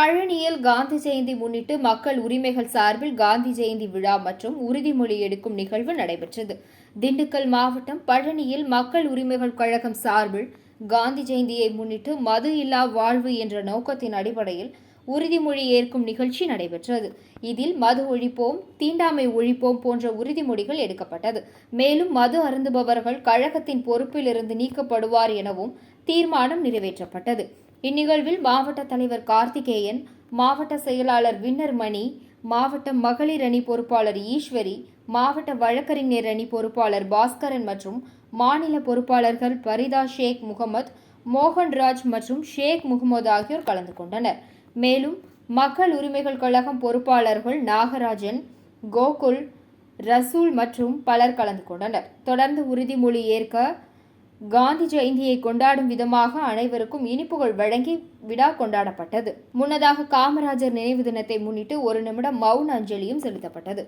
பழனியில் காந்தி ஜெயந்தி முன்னிட்டு மக்கள் உரிமைகள் சார்பில் காந்தி ஜெயந்தி விழா மற்றும் உறுதிமொழி எடுக்கும் நிகழ்வு நடைபெற்றது. திண்டுக்கல் மாவட்டம் பழனியில் மக்கள் உரிமைகள் கழகம் சார்பில் காந்தி ஜெயந்தியை முன்னிட்டு மது இல்லா வாழ்வு என்ற நோக்கத்தின் அடிப்படையில் உறுதிமொழி ஏற்கும் நிகழ்ச்சி நடைபெற்றது. இதில் மது ஒழிப்போம் தீண்டாமை ஒழிப்போம் போன்ற உறுதிமொழிகள் எடுக்கப்பட்டது. மேலும் மது அருந்துபவர்கள் கழகத்தின் பொறுப்பிலிருந்து நீக்கப்படுவார் எனவும் தீர்மானம் நிறைவேற்றப்பட்டது. இந்நிகழ்வில் மாவட்ட தலைவர் கார்த்திகேயன் மாவட்ட செயலாளர் வின்னர் மணி மாவட்ட மகளிர் அணி பொறுப்பாளர் ஈஸ்வரி மாவட்ட வழக்கறிஞர் அணி பொறுப்பாளர் பாஸ்கரன் மற்றும் மாநில பொறுப்பாளர்கள் பரிதா ஷேக் முகமது மோகன்ராஜ் மற்றும் ஷேக் முகமது ஆகியோர் கலந்து கொண்டனர். மேலும் மக்கள் உரிமைகள் கழகம் பொறுப்பாளர்கள் நாகராஜன் கோகுல் ரசூல் மற்றும் பலர் கலந்து கொண்டனர். தொடர்ந்து உறுதிமொழி ஏற்க காந்தி ஜெயந்தியை கொண்டாடும் விதமாக அனைவருக்கும் இனிப்புகள் வழங்கி விழா கொண்டாடப்பட்டது. முன்னதாக காமராஜர் நினைவு தினத்தை முன்னிட்டு ஒரு நிமிடம் மௌன அஞ்சலியும் செலுத்தப்பட்டது.